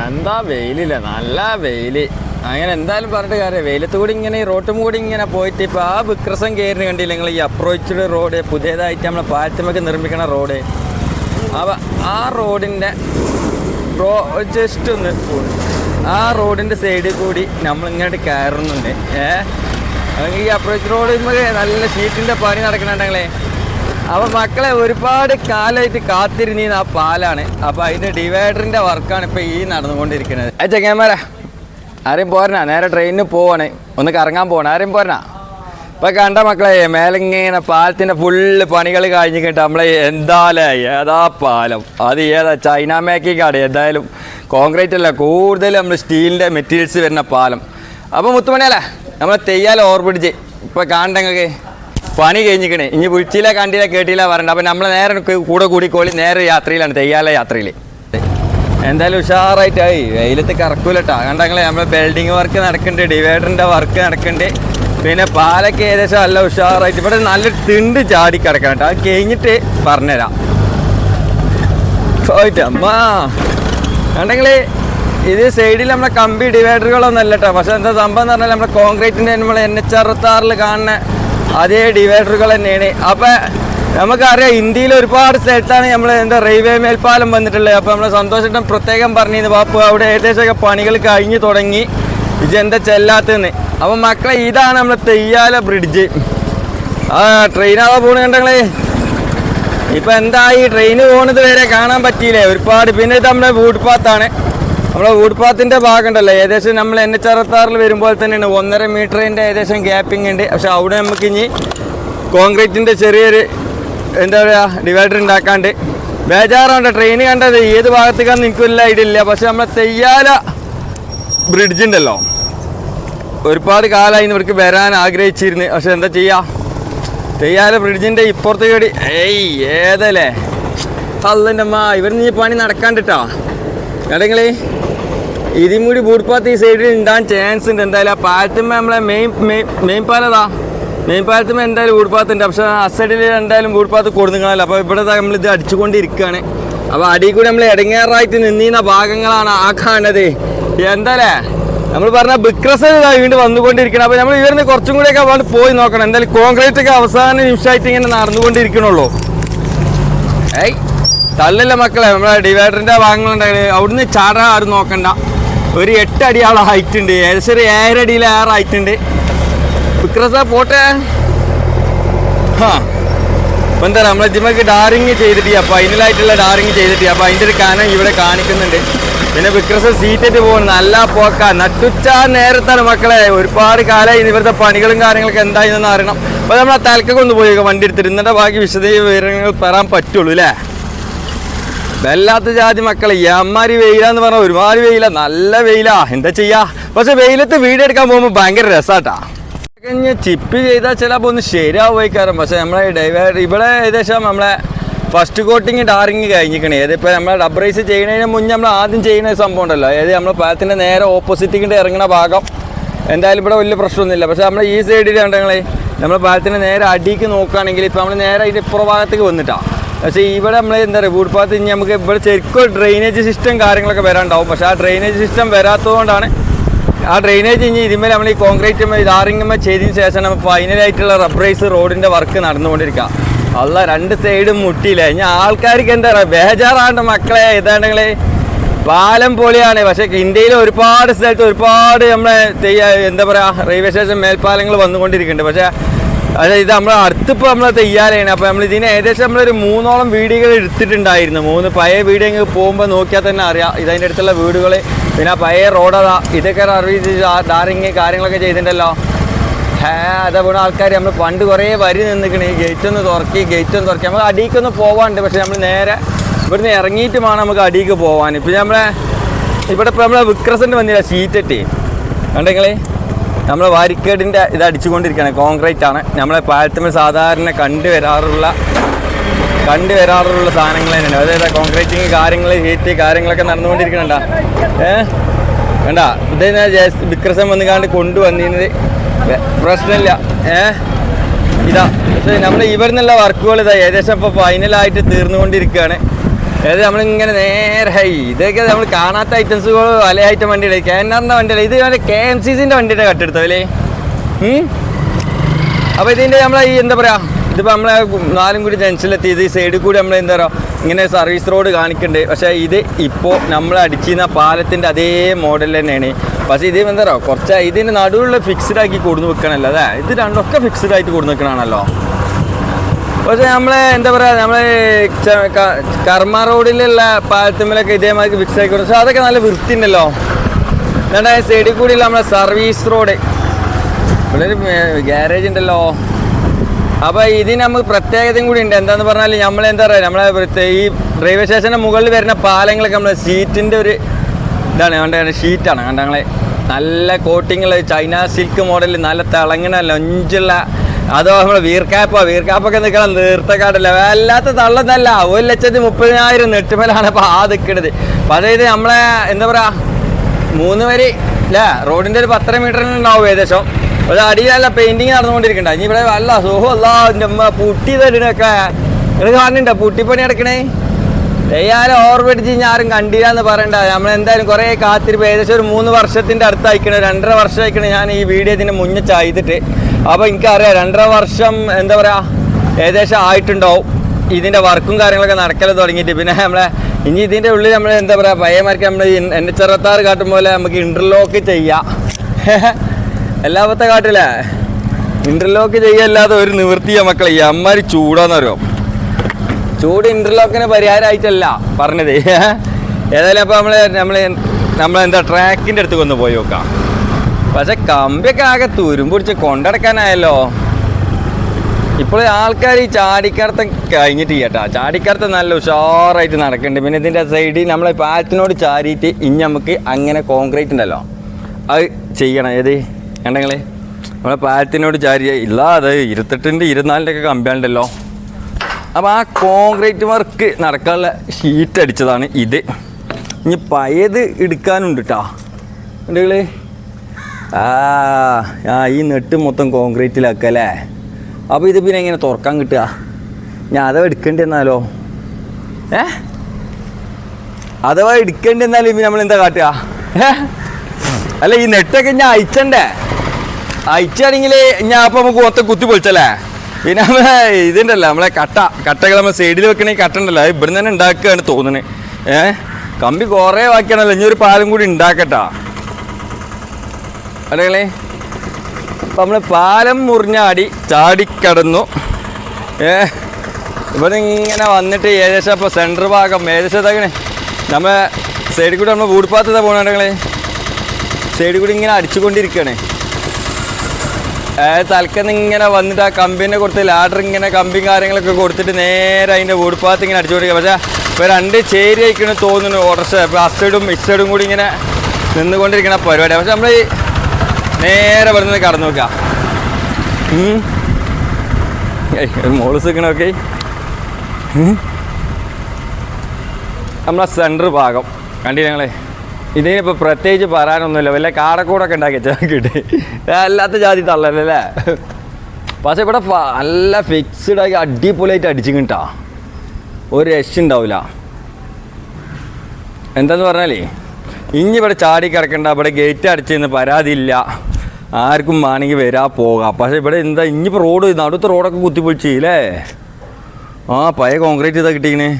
എന്താ വെയിലില്ല? നല്ല വെയിൽ. അങ്ങനെ എന്തായാലും പറഞ്ഞിട്ട് കാര്യം വെയിലത്ത് കൂടി ഇങ്ങനെ ഈ റോട്ടും കൂടി ഇങ്ങനെ പോയിട്ട് ഇപ്പോൾ ആ വിക്രസം കയറിന് കണ്ടില്ല നിങ്ങൾ ഈ അപ്രോച്ച്ഡ് റോഡ് പുതിയതായിട്ട് നമ്മളെ പാലത്തുമൊക്കെ നിർമ്മിക്കണ റോഡ് അപ്പോൾ ആ റോഡിന്റെ റോ ജസ്റ്റ് ഒന്ന് ആ റോഡിന്റെ സൈഡിൽ കൂടി നമ്മൾ ഇങ്ങോട്ട് കയറുന്നുണ്ട് ഏഹ് ഈ അപ്രോച്ച് റോഡ് നല്ല ഷീറ്റിന്റെ പണി നടക്കണുണ്ടെങ്കിലേ അപ്പോൾ മക്കളെ ഒരുപാട് കാലമായിട്ട് കാത്തിരുന്നീന്ന് ആ പാലാണ്. അപ്പോൾ അതിന്റെ ഡിവൈഡറിന്റെ വർക്കാണ് ഇപ്പോൾ ഈ നടന്നുകൊണ്ടിരിക്കുന്നത്. ഏ ചെങ്ങന്മാരാ ആരെയും പോരണ? നേരെ ട്രെയിനിന് പോവാണ്. ഒന്ന് കറങ്ങാൻ പോകണം ആരെയും പോരണ? ഇപ്പൊ കണ്ട മക്കളെ മേലിങ്ങനെ പാലത്തിന്റെ ഫുള്ള് പണികൾ കഴിഞ്ഞിട്ട് നമ്മളെ എന്താലേ ഏതാ പാലം? അത് ഏതാ ചൈന മേക്കിംഗ് ആണ്. എന്തായാലും കോൺക്രീറ്റ് അല്ല കൂടുതൽ നമ്മൾ സ്റ്റീലിന്റെ മെറ്റീരിയൽസ് വരുന്ന പാലം. അപ്പൊ മുത്തുമണിയല്ലേ നമ്മളെ തെയ്യാല ഓർപ്പിടിച്ച് ഇപ്പൊ കാണണ്ടെങ്കിൽ പണി കഴിഞ്ഞിക്കണേ. ഇനി വിളിച്ചില്ല കണ്ടില്ല കേട്ടില്ല പറയണ്ട അപ്പൊ നമ്മളെ നേരെ കൂടെ കൂടിക്കോളി നേരെ യാത്രയിലാണ് തെയ്യാല യാത്രയിൽ എന്തായാലും ഉഷാറായിട്ടായി. വെയിലത്ത് കറക്കൂലട്ടാ. കണ്ടെങ്കിൽ നമ്മളെ ബിൽഡിംഗ് വർക്ക് നടക്കുന്നുണ്ട് ഡിവൈഡറിന്റെ വർക്ക് നടക്കുന്നുണ്ട് പിന്നെ പാലൊക്കെ ഏകദേശം നല്ല ഉഷാറായിട്ട്. ഇവിടെ നല്ല തിണ്ട് ചാടി കിടക്കണം കേട്ടോ. അത് കഴിഞ്ഞിട്ട് പറഞ്ഞുതരാം. പോയിട്ടമ്മാ കണ്ടെങ്കിൽ ഇത് സൈഡിൽ നമ്മളെ കമ്പി ഡിവൈഡറുകളൊന്നും അല്ല കേട്ടോ പക്ഷെ എന്താ സംഭവം എന്ന് പറഞ്ഞാൽ നമ്മുടെ കോൺക്രീറ്റിന്റെ നമ്മൾ എൻ എച്ച് അറുപത്താറിൽ കാണുന്ന അതേ ഡിവൈഡറുകൾ തന്നെയാണ്. അപ്പം നമുക്കറിയാം ഇന്ത്യയിൽ ഒരുപാട് സ്ഥലത്താണ് നമ്മൾ എന്താ റെയിൽവേ മേൽപ്പാലം വന്നിട്ടുള്ളത്. അപ്പോൾ നമ്മൾ സന്തോഷം പ്രത്യേകം പറഞ്ഞിരുന്നു പാപ്പു അവിടെ ഏകദേശമൊക്കെ പണികൾ കഴിഞ്ഞു തുടങ്ങി. ഇതെന്താ ചെല്ലാത്തതെന്ന്? അപ്പം മക്കളെ ഇതാണ് നമ്മളെ തെയ്യാല ബ്രിഡ്ജ് ആ ട്രെയിനാവാ പോണ കണ്ടങ്ങളേ? എന്താ ഈ ട്രെയിന് പോകുന്നത് വരെ കാണാൻ പറ്റിയില്ലേ? ഒരുപാട് പിന്നെ ഇത് നമ്മുടെ വൂഡ് പാത്താണ് നമ്മളെ വൂഡ് ഭാഗമുണ്ടല്ലോ. ഭാഗം ഏകദേശം നമ്മൾ എൻ എച്ച് അറുപത്താറിൽ വരുമ്പോൾ തന്നെയാണ്. ഒന്നര മീറ്ററിന്റെ ഏകദേശം ഗ്യാപ്പിംഗ് ഉണ്ട്. പക്ഷെ അവിടെ നമുക്ക് ഇനി കോൺക്രീറ്റിന്റെ ചെറിയൊരു എന്താ പറയാ ഡിവൈഡർ ഉണ്ടാക്കാണ്ട്. ബേജാറുണ്ട് ട്രെയിൻ കണ്ടത്. ഏത് ഭാഗത്തേക്കാന്ന് എനിക്കൊരു ഐഡിയ ഇല്ല. പക്ഷെ നമ്മളെ തെയ്യാല ബ്രിഡ്ജ് ഉണ്ടല്ലോ. ഒരുപാട് കാലമായി ഇവർക്ക് വരാൻ ആഗ്രഹിച്ചിരുന്നു. പക്ഷെ എന്താ ചെയ്യാ? തെയ്യാല ബ്രിഡ്ജിന്റെ ഇപ്പുറത്തെ കടി ഏയ് ഏതല്ലേ? അല്ലെന്റെ അമ്മ ഇവർ നീ പണി നടക്കാണ്ടിട്ടാ കടങ്ങളെ ഇതും കൂടി ബൂട്ട്പാത്ത് ഈ സൈഡിൽ ഉണ്ടാകാൻ ചാൻസ് ഉണ്ട്. എന്തായാലും ആ പാലത്തുമ്പോൾ നമ്മളെ മെയിൻ മെയിൻ മെയിൻ പാലതാ. മെയിൻ പാലത്തുമ്പോൾ എന്തായാലും ബൂട്ട്പാത്ത് ഉണ്ട് പക്ഷേ ആ സൈഡിൽ എന്തായാലും ബൂട്ട്പാത്ത് കൊടുക്കുന്നില്ല അപ്പോൾ ഇവിടെ നമ്മളിത് അടിച്ചുകൊണ്ടിരിക്കുകയാണ് അപ്പോൾ അടിയിൽ കൂടി നമ്മൾ ഇടങ്ങേറായിട്ട് നിന്നീന്ന ഭാഗങ്ങളാണ് ആ കാണുന്നത്. എന്തായാലേ നമ്മൾ പറഞ്ഞ ബിക്രസ് വീണ്ടും വന്നുകൊണ്ടിരിക്കണം. അപ്പോൾ നമ്മൾ ഇവരുന്ന് കുറച്ചും കൂടിയൊക്കെ അവിടെ പോയി നോക്കണം. എന്തായാലും കോൺക്രീറ്റ് ഒക്കെ അവസാന നിമിഷമായിട്ട് ഇങ്ങനെ നടന്നുകൊണ്ടിരിക്കണുള്ളൂ. ഏയ് തല്ലല്ല മക്കളെ? നമ്മളെ ഡിവൈഡറിന്റെ ഭാഗങ്ങളുണ്ടായി അവിടുന്ന് ചാടാൻ ആരും നോക്കണ്ട. ഒരു എട്ട് അടിയോളം ഹൈറ്റ് ഉണ്ട്. ഏകദേശം ഒരു ഏഴര അടിയിൽ ഏറെ ഹൈറ്റ് ഉണ്ട് വിക്രസ പോട്ടെ. ഇപ്പൊ എന്താ നമ്മളെ ജിമ്മക്ക് ഡാറിങ് ചെയ്തിട്ട് അതിനായിട്ടുള്ള ഡാറിങ് ചെയ്തിട്ട് അപ്പൊ അതിന്റെ ഒരു കാനം ഇവിടെ കാണിക്കുന്നുണ്ട്. പിന്നെ വിക്രസ സീറ്റിട്ട് പോകുന്നു നല്ല പോക്ക. നട്ടുച്ച നേരത്താണ് മക്കളെ. ഒരുപാട് കാലമായി ഇവരുടെ പണികളും കാര്യങ്ങളൊക്കെ എന്തായിരുന്നു അറിയണം. അപ്പൊ നമ്മൾ ആ തലക്കൊക്കെ ഒന്ന് പോയി വണ്ടി എടുത്തിട്ട് ഇന്നത്തെ ബാക്കി വിശദ വിവരങ്ങൾ തരാൻ പറ്റുള്ളൂ അല്ലേ? വല്ലാത്ത ജാതി മക്കളെ അമ്മാരി വെയിലാന്ന് പറഞ്ഞാൽ ഒരുപാട് വെയില നല്ല വെയിലാ. എന്താ ചെയ്യാ? പക്ഷെ വെയിലത്ത് വീഡിയോ എടുക്കാൻ പോകുമ്പോൾ ഭയങ്കര രസാട്ടാ. കഴിഞ്ഞ് ചിപ്പ് ചെയ്താൽ ചിലപ്പോൾ ഒന്ന് ശരിയാവുമായിക്കാരം പക്ഷെ നമ്മളെ ഡൈവ ഇവിടെ ഏകദേശം നമ്മളെ ഫസ്റ്റ് കോട്ടിങ് ടാറിങ് കഴിഞ്ഞിരിക്കണേ. ഏതിപ്പോൾ നമ്മളെ ഡബ്രൈസ് ചെയ്യുന്നതിന് മുന്നേ നമ്മൾ ആദ്യം ചെയ്യുന്ന സംഭവം ഉണ്ടല്ലോ. അതായത് നമ്മൾ പാലത്തിന്റെ നേരെ ഓപ്പോസിറ്റിങ്ങിട്ട് ഇറങ്ങുന്ന ഭാഗം. എന്തായാലും ഇവിടെ വലിയ പ്രശ്നമൊന്നുമില്ല. പക്ഷേ നമ്മൾ ഈ സൈഡിൽ ഉണ്ടെങ്കിൽ നമ്മൾ പാലത്തിന്റെ നേരെ അടിക്ക് നോക്കുകയാണെങ്കിൽ ഇപ്പോൾ നമ്മൾ നേരെ അതിന്റെ ഇപ്പുറ ഭാഗത്തേക്ക് വന്നിട്ടാണ് പക്ഷേ ഇവിടെ നമ്മൾ എന്താ പറയുക വീട്പാത്ത് ഇനി നമുക്ക് ഇവിടെ ശരിക്കും ഡ്രെയിനേജ് സിസ്റ്റം കാര്യങ്ങളൊക്കെ വരാണ്ടാവും. പക്ഷേ ആ ഡ്രെയിനേജ് സിസ്റ്റം വരാത്തതുകൊണ്ടാണ് ആ ഡ്രെയിനേജ് ഇനി ഇതിന്മേൽ നമ്മൾ ഈ കോൺക്രീറ്റ് ടാറിങ്ങുമ്പോൾ ചെയ്തതിന് ശേഷം നമ്മൾ ഫൈനലായിട്ടുള്ള റബ്ബറൈസ് റോഡിന്റെ വർക്ക് നടന്നുകൊണ്ടിരിക്കുക. അല്ല രണ്ട് സൈഡും മുട്ടിയില്ല? ഇനി ആൾക്കാർക്ക് എന്താ പറയുക ബേജാറാണ്ട് മക്കളെ. ഇതാണെങ്കിൽ പാലം പൊളിയാണ്. പക്ഷേ ഇന്ത്യയിൽ ഒരുപാട് സ്ഥലത്ത് ഒരുപാട് നമ്മളെ എന്താ പറയുക റെയിൽവേ സ്റ്റേഷൻ മേൽപ്പാലങ്ങൾ വന്നുകൊണ്ടിരിക്കുന്നുണ്ട്. പക്ഷേ അതെ ഇത് നമ്മൾ അടുത്തിപ്പോൾ നമ്മൾ തയ്യാറാണ് അപ്പോൾ നമ്മൾ ഇതിന് ഏകദേശം നമ്മളൊരു മൂന്നോളം വീടുകൾ എടുത്തിട്ടുണ്ടായിരുന്നു. മൂന്ന് പഴയ വീട് ഇങ്ങ് പോകുമ്പോൾ നോക്കിയാൽ തന്നെ അറിയാം. ഇതതിന്റെ അടുത്തുള്ള വീടുകൾ പിന്നെ പഴയ റോഡ് അതാ. ഇതൊക്കെ അറിയിച്ച് ടാറിങ് കാര്യങ്ങളൊക്കെ ചെയ്തിട്ടുണ്ടല്ലോ. ഹേ അതേപോലെ ആൾക്കാർ നമ്മൾ പണ്ട് കുറേ വരി നിന്നിക്കണേ. ഗേറ്റ് ഒന്ന് തുറക്കി ഗേറ്റ് ഒന്ന് തുറക്കി. നമുക്ക് അടിക്കൊന്ന് പോകാനുണ്ട് പക്ഷേ നമ്മൾ നേരെ ഇവിടുന്ന് ഇറങ്ങിയിട്ട് വേണം നമുക്ക് അടിക്ക് പോകാൻ ഇപ്പം നമ്മളെ ഇവിടെ ഇപ്പോൾ നമ്മളെ വിക്രസന്റ് വന്നില്ല സീറ്ററ്റി കണ്ടെങ്കിലേ നമ്മൾ വാരിക്കേടിന്റെ ഇത് അടിച്ചുകൊണ്ടിരിക്കുകയാണ്. കോൺക്രീറ്റ് ആണ്. നമ്മളെ പാലത്തുമ്പോൾ സാധാരണ കണ്ടുവരാറുള്ള കണ്ടുവരാറുള്ള സാധനങ്ങൾ തന്നെയാണ്. അതായത് കോൺക്രീറ്റിങ് കാര്യങ്ങൾ ഹീറ്റ് കാര്യങ്ങളൊക്കെ നടന്നുകൊണ്ടിരിക്കണണ്ട ഏ? വേണ്ട ഇത് വിക്രസം വന്ന് കാണ്ട് കൊണ്ടുവന്നിരുന്നത് പ്രശ്നമില്ല. ഏ? ഇതാ. പക്ഷേ നമ്മൾ ഇവിടുന്നുള്ള വർക്കുകൾ ഇതാ ഏകദേശം ഇപ്പോൾ ഫൈനലായിട്ട് തീർന്നുകൊണ്ടിരിക്കുകയാണ്. അതായത് നമ്മളിങ്ങനെ നേരെ ഹൈ ഇതൊക്കെ നമ്മൾ കാണാത്ത ഐറ്റംസുകൾ പല ഐറ്റം വണ്ടിയുടെ കെ വണ്ടിയുടെ ഇത് കെ എം സി സിന്റെ വണ്ടിയുടെ കട്ടെടുത്തല്ലേ അപ്പോൾ ഇതിന്റെ നമ്മളെ ഈ എന്താ പറയാ ഇതിപ്പോൾ നമ്മളെ നാലും കൂടി ജംഗ്ഷനിലെത്തി. ഇത് സൈഡിൽ കൂടി നമ്മൾ എന്താ പറയുക ഇങ്ങനെ സർവീസ് റോഡ് കാണിക്കുന്നുണ്ട് പക്ഷേ ഇത് ഇപ്പോൾ നമ്മൾ അടിച്ചിരുന്ന പാലത്തിന്റെ അതേ മോഡൽ തന്നെയാണ്. പക്ഷേ ഇത് എന്താ പറയുക കുറച്ച് ഇതിന്റെ നടുവിലുള്ള ഫിക്സ്ഡ് ആക്കി കൊടുന്ന് വെക്കണമല്ലോ അതെ ഇത് രണ്ടൊക്കെ ഫിക്സ്ഡ് ആയിട്ട് കൊടുന്ന് വെക്കണാണല്ലോ പക്ഷേ നമ്മളെ എന്താ പറയാ നമ്മളെ കർമ്മ റോഡിലുള്ള പാലത്തുമ്മലൊക്കെ ഇതേമാതിരി ഫിക്സ് ആയിക്കോട്ടെ. പക്ഷെ അതൊക്കെ നല്ല വൃത്തി ഉണ്ടല്ലോ എന്നിട്ട് സൈഡിൽ കൂടിയുള്ള നമ്മളെ സർവീസ് റോഡ് ഇവിടെ ഒരു ഗ്യാരേജ് ഉണ്ടല്ലോ. അപ്പോൾ ഇതിന് നമുക്ക് പ്രത്യേകതയും കൂടി ഉണ്ട്. എന്താന്ന് പറഞ്ഞാൽ നമ്മൾ എന്താ പറയുക നമ്മളെ ഈ റെയിൽവേ സ്റ്റേഷന്റെ മുകളിൽ വരുന്ന പാലങ്ങളൊക്കെ നമ്മളെ സീറ്റിന്റെ ഒരു ഇതാണ്. കണ്ട? ഷീറ്റാണ് കണ്ടങ്ങളെ നല്ല കോട്ടിങ്ങുള്ള ചൈന സിൽക്ക് മോഡലിൽ നല്ല തിളങ്ങണ ലൊഞ്ചുള്ള അതോ നമ്മളെ വീർക്കാപ്പോ വീർക്കാപ്പൊക്കെ നിൽക്കണം നീർത്തക്കാടില്ല വല്ലാത്ത തള്ളതല്ല ഒരു ലക്ഷത്തി മുപ്പതിനായിരം നെട്ടുമലാണ് ഇപ്പോൾ ആ നിൽക്കണത് അപ്പോൾ അതായത് നമ്മളെ എന്താ പറയാ മൂന്ന് വരി അല്ലേ റോഡിന്റെ ഒരു പത്തര മീറ്ററിന് ഉണ്ടാവും ഏകദേശം. ഒരു അടിയിലല്ല പെയിന്റിങ് നടന്നുകൊണ്ടിരിക്കണ്ട ഇനി ഇവിടെ വല്ല സുഖം അല്ല അമ്മ പുട്ടി തരുന്നൊക്കെ നിങ്ങൾ കാണുന്നുണ്ടോ? പുട്ടിപ്പണി നടക്കണേ? ചെയ്യാനും ഓർമ്മടിച്ച് കഴിഞ്ഞാൽ ആരും കണ്ടില്ല എന്ന് പറയണ്ട. നമ്മൾ എന്തായാലും കുറേ കാത്തിരിപ്പ്. ഏകദേശം ഒരു മൂന്ന് വർഷത്തിന്റെ അടുത്ത് അയക്കണ രണ്ടര വർഷം അയക്കണ ഞാൻ ഈ വീഡിയോ ഇതിന് മുന്നേ ചെയ്തിട്ട്. അപ്പോൾ എനിക്കറിയാം രണ്ടര വർഷം എന്താ പറയാ ഏകദേശം ആയിട്ടുണ്ടാവും. ഇതിന്റെ വർക്കും കാര്യങ്ങളൊക്കെ നടക്കൽ തുടങ്ങിയിട്ട്. പിന്നെ നമ്മളെ ഇനി ഇതിന്റെ ഉള്ളിൽ നമ്മൾ എന്താ പറയുക പയ്യമാർക്ക് നമ്മൾ എൻ എച്ച് അറുപത്താറ് കാട്ടും പോലെ നമുക്ക് ഇന്റർലോക്ക് ചെയ്യാം. എല്ലാവത്തെ കാട്ടില്ലേ ഇന്റർലോക്ക് ചെയ്യല്ലാതെ ഒരു നിവൃത്തിയ മക്കളെ. ഈ ചൂടാന്ന് പറയുമോ ചൂട് ഇന്റർലോക്കിന് പരിഹാരമായിട്ടല്ല പറഞ്ഞത്. ഏതായാലും അപ്പോൾ നമ്മൾ നമ്മൾ നമ്മളെന്താ ട്രാക്കിന്റെ അടുത്ത് ഒന്ന് പോയി നോക്കാം. പക്ഷെ കമ്പിയൊക്കെ ആകെ തുരുമ്പൊടിച്ച് കൊണ്ടടക്കാനായല്ലോ. ഇപ്പോൾ ആൾക്കാർ ഈ ചാടിക്കടത്തം കഴിഞ്ഞിട്ട് കേട്ടാ ചാടിക്കടത്തം നല്ല ഉഷാറായിട്ട് നടക്കുന്നുണ്ട്. പിന്നെ ഇതിന്റെ സൈഡിൽ നമ്മളെ പാലത്തിനോട് ചാരിയിട്ട് ഇനി നമുക്ക് അങ്ങനെ കോൺക്രീറ്റ് ഉണ്ടല്ലോ. അത് ചെയ്യണം. ഏത്? കണ്ടെങ്കിൽ നമ്മളെ പാലത്തിനോട് ചാരി ഇല്ല അത് ഇരുപത്തെട്ടിന്റെ ഇരുപത്തിനാലിന്റെ ഒക്കെ കമ്പിയാണ്ടല്ലോ അപ്പോൾ ആ കോൺക്രീറ്റ് വർക്ക് നടക്കാനുള്ള ഷീറ്റ് അടിച്ചതാണ് ഇത്. ഇനി പയത് എടുക്കാനുണ്ട് കേട്ടോ ഉണ്ടെങ്കിൽ ആ ഈ നെട്ട് മൊത്തം കോൺക്രീറ്റിലാക്കുക അല്ലേ അപ്പോൾ ഇത് പിന്നെ എങ്ങനെ തുറക്കാൻ കിട്ടുക? ഞാൻ അഥവാ എടുക്കേണ്ടി എന്നാലോ ഏ? അഥവാ എടുക്കേണ്ടി എന്നാലും ഇപ്പം നമ്മൾ എന്താ കാട്ടുക അല്ല ഈ നെട്ടൊക്കെ ഞാൻ അയച്ചണ്ടേ? അയച്ചാണെങ്കിൽ ഞാൻ അപ്പം നമുക്ക് മൊത്തം കുത്തി പൊളിച്ചല്ലേ? പിന്നെ നമ്മളെ ഇതുണ്ടല്ലോ നമ്മളെ കട്ട. കട്ടകൾ നമ്മൾ സൈഡിൽ വെക്കണ കട്ട ഉണ്ടല്ലോ ഇവിടുന്ന് തന്നെ ഉണ്ടാക്കുകയാണ് തോന്നുന്നത് ഏ? കമ്പി കുറേ ബാക്കിയാണല്ലോ ഇനി ഒരു പാലും കൂടി ഉണ്ടാക്കട്ടാ. അല്ലേ അപ്പം നമ്മൾ പാലം മുറിഞ്ഞാടി ചാടിക്കടന്നു ഏ? ഇവിടെ ഇങ്ങനെ വന്നിട്ട് ഏകദേശം ഇപ്പോൾ സെന്റർ ഭാഗം ഏകദേശം ഇതാക്കണേ. നമ്മളെ സൈഡിൽ കൂടി നമ്മൾ വീടുപാത്തതാ പോകണേ സൈഡിൽ കൂടി ഇങ്ങനെ അടിച്ചുകൊണ്ടിരിക്കുകയാണ്. തലക്കന്ന് ഇങ്ങനെ വന്നിട്ട് ആ കമ്പിനെ കൊടുത്ത് ലാഡർ ഇങ്ങനെ കമ്പിയും കാര്യങ്ങളൊക്കെ കൊടുത്തിട്ട് നേരെ അതിന്റെ ഓടിപ്പാത്ത് ഇങ്ങനെ അടിച്ചു കൊടുക്കുക പക്ഷേ ഇപ്പോൾ രണ്ട് ചേരി തോന്നുന്നു ഓട്ടർഷ. ഇപ്പോൾ അസൈഡും ഇസൈഡും കൂടി ഇങ്ങനെ നിന്നുകൊണ്ടിരിക്കണ പരിപാടി പക്ഷെ നമ്മൾ നേരെ വരുന്നത് കടന്നു നോക്കുക. ഒരു മോൾ സിക്കണൊക്കെ നമ്മളെ സെന്റർ ഭാഗം. കണ്ടില്ല ഞങ്ങളെ ഇതിനിപ്പോൾ പ്രത്യേകിച്ച് പറയാനൊന്നുമില്ല. വല്ല കാടക്കൂടൊക്കെ ഉണ്ടാക്കി കിട്ടി. അല്ലാത്ത ജാതി തള്ളല്ലേ പക്ഷേ ഇവിടെ നല്ല ഫിക്സ്ഡ് ആക്കി അടിപൊളിയായിട്ട് അടിച്ചു കിട്ടാ ഒരു രക്ഷ ഉണ്ടാവില്ല എന്താന്ന് പറഞ്ഞാലേ ഇനി ഇവിടെ ചാടി കിടക്കണ്ട. ഇവിടെ ഗേറ്റ് അടിച്ചെന്ന് പരാതിയില്ല. ആർക്കും വേണമെങ്കിൽ വരാ പോകാം. പക്ഷെ ഇവിടെ എന്താ ഇനിയിപ്പോൾ റോഡ് നടുത്ത റോഡൊക്കെ കുത്തിപ്പൊളിച്ചില്ലേ ആ പഴയ കോൺക്രീറ്റ് ഇതാ കിട്ടിക്കണേ.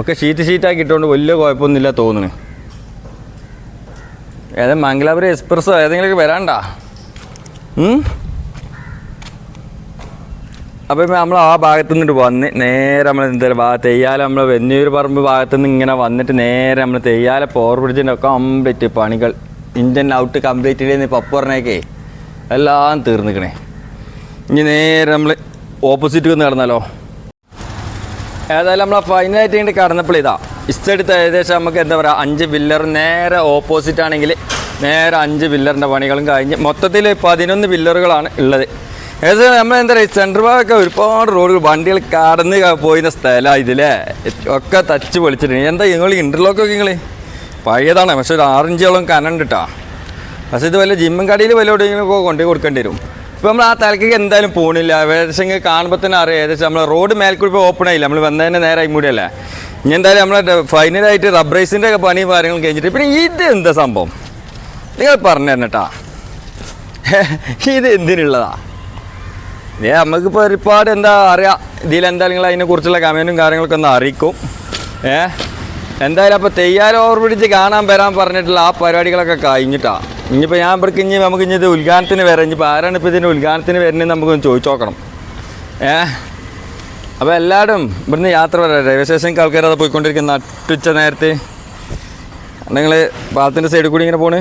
ഒക്കെ ഷീറ്റ് ഷീറ്റാക്കി ഇട്ടുകൊണ്ട് വലിയ കുഴപ്പമൊന്നുമില്ല തോന്നുന്നു ഏതാ മംഗലാപുരം എക്സ്പ്രസ്സോ? ഏതെങ്കിലുമൊക്കെ വരാണ്ട? അപ്പോൾ നമ്മൾ ആ ഭാഗത്ത് നിന്നിട്ട് വന്ന് നേരെ നമ്മൾ എന്തായാലും ഭാ തെയ്യാല നമ്മൾ വെന്നൂർ പറമ്പ് ഭാഗത്ത് നിന്ന് ഇങ്ങനെ വന്നിട്ട് നേരെ നമ്മൾ തെയ്യാല പോർ ബ്രിഡ്ജിന്റെ കംപ്ലീറ്റ് പണികൾ. ഇന്ത്യൻ ഔട്ട് കംപ്ലീറ്റ് ചെയ്ത് പപ്പ് പറഞ്ഞേക്കേ. എല്ലാം തീർന്നിക്കണേ. ഇനി നേരെ നമ്മൾ ഓപ്പോസിറ്റ് വന്ന് കിടന്നാലോ. ഏതായാലും നമ്മൾ ഫൈനലായിട്ട് ഇങ്ങോട്ട് കടന്നപ്പോൾ ഇതാ. ഇഷ്ടടുത്ത് ഏകദേശം നമുക്ക് എന്താ പറയുക അഞ്ച് വില്ലർ നേരെ ഓപ്പോസിറ്റ് ആണെങ്കിൽ നേരെ അഞ്ച് വില്ലറിന്റെ പണികളും കഴിഞ്ഞ് മൊത്തത്തിൽ പതിനൊന്ന് വില്ലറുകളാണ് ഉള്ളത്. ഏകദേശം നമ്മൾ എന്താ പറയുക സെൻട്രൽ ഭാഗമൊക്കെ ഒരുപാട് റോഡുകൾ വണ്ടികൾ കടന്ന് പോയിരുന്ന സ്ഥലമാണ് ഇതിലെ. ഒക്കെ തച്ച് പൊളിച്ചിട്ടുണ്ട്. എന്താ നിങ്ങൾ ഇന്റർലോക്കൊക്കെ നിങ്ങൾ പഴയതാണ് പക്ഷെ ഒരു ആറിഞ്ചോളം കനണ്ട് കേട്ടോ പക്ഷേ ഇത് വല്ല ജിമ്മും കടയിൽ വല്ല എവിടെയെങ്കിലും ഒക്കെ കൊണ്ടുപോയി കൊടുക്കേണ്ടി വരും. ഇപ്പോൾ നമ്മൾ ആ തലക്കേക്ക് എന്തായാലും പോണില്ല. ഏകദേശം കാണുമ്പോൾ തന്നെ അറിയാം ഏകദേശം നമ്മൾ റോഡ് മേൽക്കൂടി ഓപ്പൺ ആയില്ല? നമ്മൾ വന്നതിന് നേരെ കൂടിയല്ലേ ഇനി എന്തായാലും നമ്മളെ ഫൈനലായിട്ട് റബ്ബറൈസിന്റെ ഒക്കെ പണിയും കാര്യങ്ങളും കഴിഞ്ഞിട്ട് പിന്നെ ഇത് എന്താ സംഭവം? നിങ്ങൾ പറഞ്ഞു തരണട്ടാ ഇത് എന്തിനുള്ളതാ? ഏ നമുക്കിപ്പോൾ ഒരുപാട് എന്താ അറിയാം എന്താ നിങ്ങൾ അതിനെക്കുറിച്ചുള്ള കമന്റും കാര്യങ്ങളൊക്കെ ഒന്ന് അറിയിക്കും. ഏ? എന്തായാലും അപ്പോൾ തെയ്യാരം ഓവർ പിടിച്ച് കാണാൻ വരാൻ പറഞ്ഞിട്ടുള്ള ആ പരിപാടികളൊക്കെ കഴിഞ്ഞിട്ടാ. ഇനിയിപ്പോൾ ഞാൻ ഇവർക്ക് ഇനി നമുക്ക് ഇനി ഇത് ഉദ്ഘാടനത്തിന് വരാം. ഇനിയിപ്പോൾ ആരാണ് ഇപ്പോൾ ഇതിന്റെ ഉദ്ഘാടനത്തിന് വരുന്നത് നമുക്കൊന്ന് ചോദിച്ചു നോക്കണം ഏ? അപ്പോൾ എല്ലാവരും ഇവിടുന്ന് യാത്ര പറയാം റെയിൽവേ സ്റ്റേഷനിൽ ആൾക്കാർ പോയിക്കൊണ്ടിരിക്കുന്ന നട്ടുച്ച നേരത്തെ. നിങ്ങൾ പാലത്തിന്റെ സൈഡിൽ കൂടി ഇങ്ങനെ പോണ്.